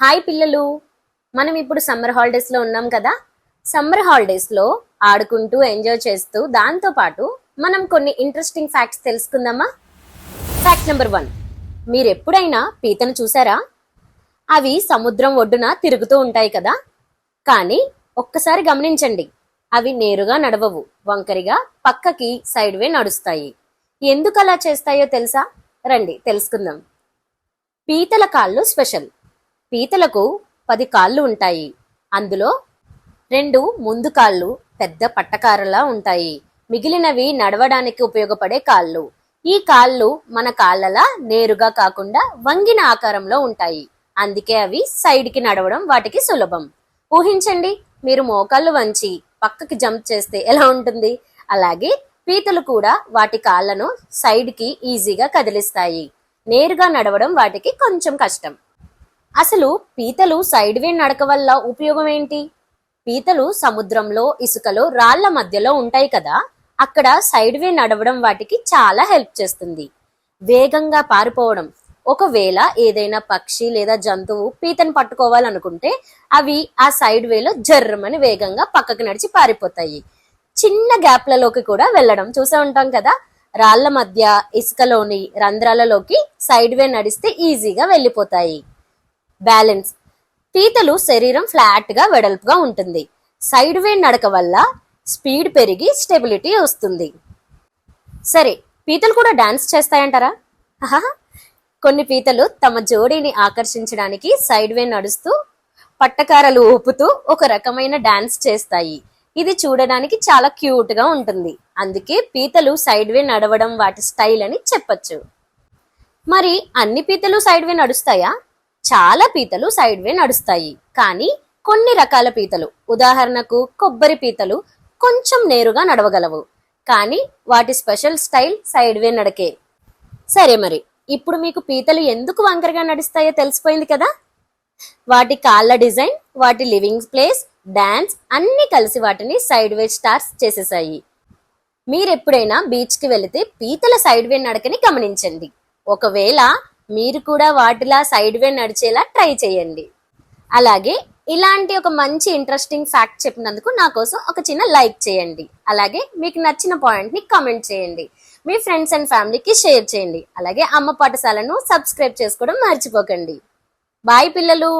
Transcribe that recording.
Hi పిల్లలు. మనం ఇప్పుడు సమ్మర్ హాలిడేస్లో ఉన్నాం కదా? సమ్మర్ హాలిడేస్లో ఆడుకుంటూ ఎంజాయ్ చేస్తూ దాంతో పాటు మనం కొన్ని ఇంట్రెస్టింగ్ ఫ్యాక్ట్స్ తెలుసుకుందామా? Fact number one. మీరు ఎప్పుడైనా పీతను చూసారా? అవి సముద్రం ఒడ్డున తిరుగుతూ ఉంటాయి కదా? కానీ ఒక్కసారి గమనించండి అవి నేరుగా నడవవు వంకరిగా పక్కకి సైడ్ వే నడుస్తాయి. ఎందుకు అలా చేస్తాయో తెలుసా? రండి తెలుసుకుందాం. పీతల కాళ్ళు స్పెషల్. పీతలకు పది కాళ్ళు ఉంటాయి. అందులో రెండు ముందు కాళ్ళు పెద్ద పట్టకారలా ఉంటాయి. మిగిలినవి నడవడానికి ఉపయోగపడే కాళ్ళు. ఈ కాళ్ళు మన కాళ్ళలా నేరుగా కాకుండా వంగిన ఆకారంలో ఉంటాయి. అందుకే అవి సైడ్కి నడవడం వాటికి సులభం. ఊహించండి మీరు మోకాళ్ళు వంచి పక్కకి జంప్ చేస్తే ఎలా ఉంటుంది? అలాగే పీతలు కూడా వాటి కాళ్ళను సైడ్కి ఈజీగా కదిలిస్తాయి. నేరుగా నడవడం వాటికి కొంచెం కష్టం. అసలు పీతలు సైడ్ వే నడక వల్ల ఉపయోగం ఏంటి? పీతలు సముద్రంలో ఇసుకలో రాళ్ళ మధ్యలో ఉంటాయి కదా అక్కడ సైడ్ వే నడవడం వాటికి చాలా హెల్ప్ చేస్తుంది. వేగంగా పారిపోవడం. ఒకవేళ ఏదైనా పక్షి లేదా జంతువు పీతను పట్టుకోవాలనుకుంటే అవి ఆ సైడ్ వేలో జర్రమని వేగంగా పక్కకు నడిచి పారిపోతాయి. చిన్న గ్యాప్లలోకి కూడా వెళ్ళడం చూసే ఉంటాం కదా. రాళ్ళ మధ్య ఇసుకలోని రంధ్రాలలోకి సైడ్ వే నడిస్తే ఈజీగా వెళ్ళిపోతాయి. బ్యాలెన్స్. పీతలు శరీరం ఫ్లాట్గా వెడల్పుగా ఉంటుంది. సైడ్ వే నడక వల్ల స్పీడ్ పెరిగి స్టెబిలిటీ వస్తుంది. సరే పీతలు కూడా డాన్స్ చేస్తాయంటారా? కొన్ని పీతలు తమ జోడీని ఆకర్షించడానికి సైడ్ వే నడుస్తూ పట్టకారలు ఊపుతూ ఒక రకమైన డాన్స్ చేస్తాయి. ఇది చూడడానికి చాలా క్యూట్గా ఉంటుంది. అందుకే పీతలు సైడ్ వే నడవడం వాటి స్టైల్ అని చెప్పచ్చు. మరి అన్ని పీతలు సైడ్ వే నడుస్తాయా? చాలా పీతలు సైడ్ వే నడుస్తాయి. కానీ కొన్ని రకాల పీతలు ఉదాహరణకు కొబ్బరి పీతలు కొంచెం నేరుగా నడవగలవు. కానీ వాటి స్పెషల్ స్టైల్ సైడ్ వే నడకే. సరే మరి ఇప్పుడు మీకు పీతలు ఎందుకు వంకరగా నడుస్తాయో తెలిసిపోయింది కదా? వాటి కాళ్ళ డిజైన్ వాటి లివింగ్ ప్లేస్ డాన్స్ అన్ని కలిసి వాటిని సైడ్ వే స్టార్స్ చేసేసాయి మీరెప్పుడైనా బీచ్కి వెళితే పీతల సైడ్ వే నడకని గమనించండి. ఒకవేళ మీరు కూడా వాటిలా సైడ్ వే నడిచేలా ట్రై చేయండి. అలాగే ఇలాంటి ఒక మంచి ఇంట్రెస్టింగ్ ఫ్యాక్ట్ చెప్పినందుకు నా కోసం ఒక చిన్న లైక్ చేయండి. అలాగే మీకు నచ్చిన పాయింట్ని కామెంట్ చేయండి. మీ ఫ్రెండ్స్ అండ్ ఫ్యామిలీకి షేర్ చేయండి. అలాగే అమ్మ పాఠశాలను సబ్స్క్రైబ్ చేసుకోవడం మర్చిపోకండి. బాయ్ పిల్లలు!